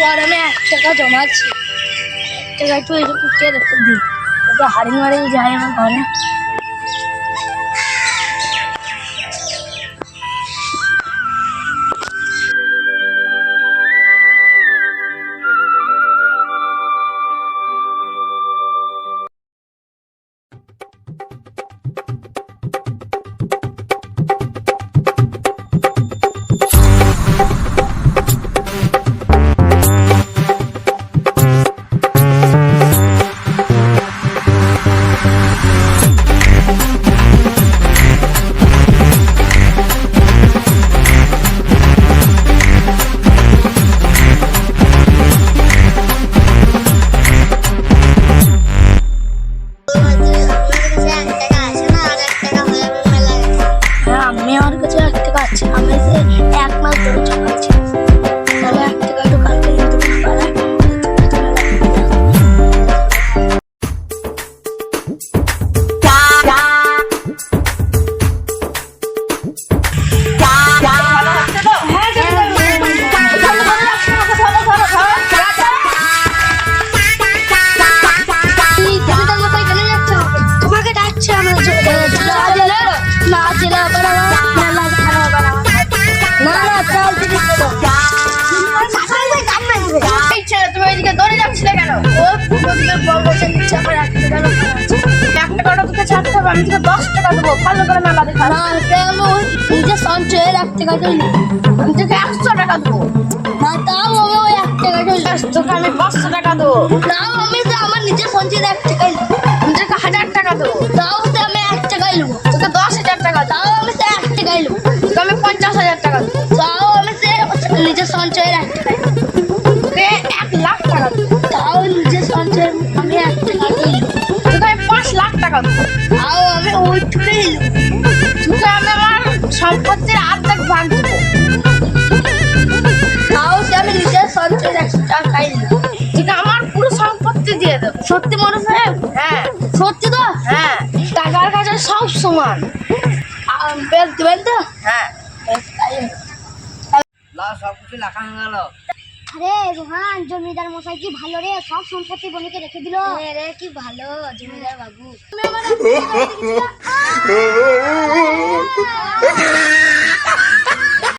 পর আমি এক টাকা জমাচ্ছি। এক টাকা একটু এই রেখে দিই। হাড়ি মারি যাই আমার ঘরে। হবে আমি তোকে দশ টাকা দেবো। ভালো করে মেলা দেখা না এক টাকাটাই নিই। আমি তোকে একশো টাকা দেবো। না তাও আমি ওই এক। তোকে আমি পাঁচশো টাকা দেবো। তাও আমি তো আমার নিজে সঞ্চয়ের এক টাকাই টাকা দেবো। তাও আমি আমি আমার সম্পত্তির ভাগ দেবো। তাও আমি নিজের পুরো সম্পত্তি দিয়ে দেবো। সত্যি মনে সাহেব হ্যাঁ। সত্যি তো? হ্যাঁ। টাকার কাছে সব সমান। আম, বেশ তো? হ্যাঁ। সব কিছু লেখা গেল। আরে রোহান জমিদার মশাই কি ভালো রে? সব সম্পত্তি বনিকে রেখে দিল। রে কি ভালো জমিদার বাবু। তুমি আমার